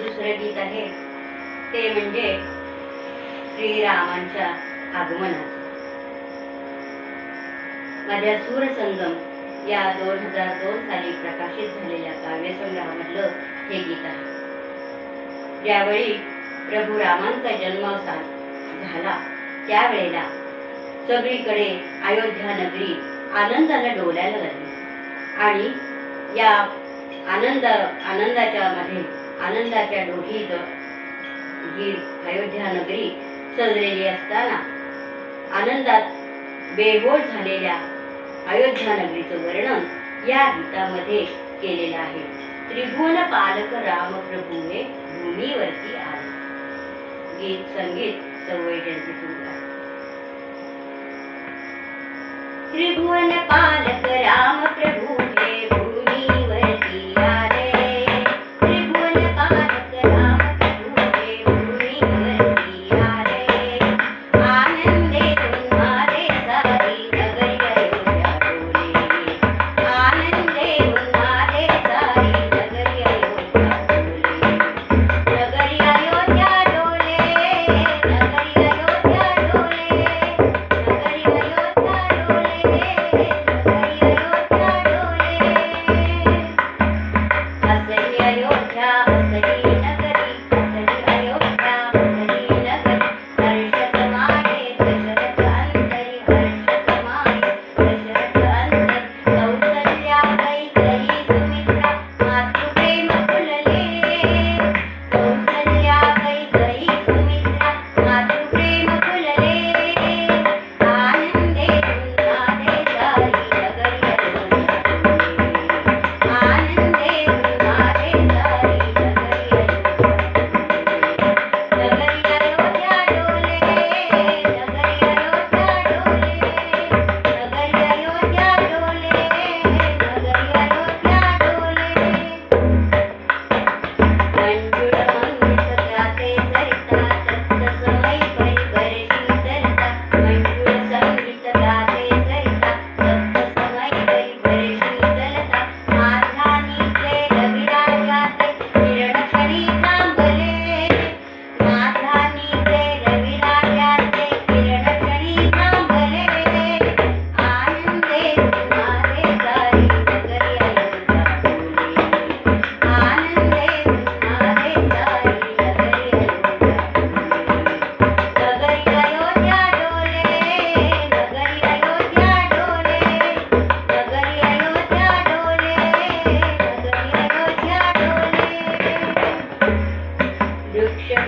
दुसरं गीत आहे. ते म्हणजे श्रीरामांच्या आगमनाचं. माझ्या सूरसंगम या दोन हजार दोन साली प्रकाशित झालेल्या काव्यसंग्रहामधलं हे गीत आहे. ज्यावेळी प्रभू रामांचा जन्म झाला त्यावेळेला सगळीकडे अयोध्या नगरी आनंदाला डोलायला लागली. आणि या आनंद आनंदाच्या मध्ये आनंदाच्या डोकी जी अयोध्या नगरी सजलेली असताना आनंदात बेहोश झालेल्या अयोध्या नगरीचं वर्णन या गीतामध्ये केलेलं आहे. त्रिभुवन पालक राम प्रभूने भूमीवरती आले गीत संगीत सवय जयंती सुरू त्रिभुवन पालक राम प्रभू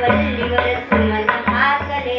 വല്ലിയുടെ സുമന ഭാസലേ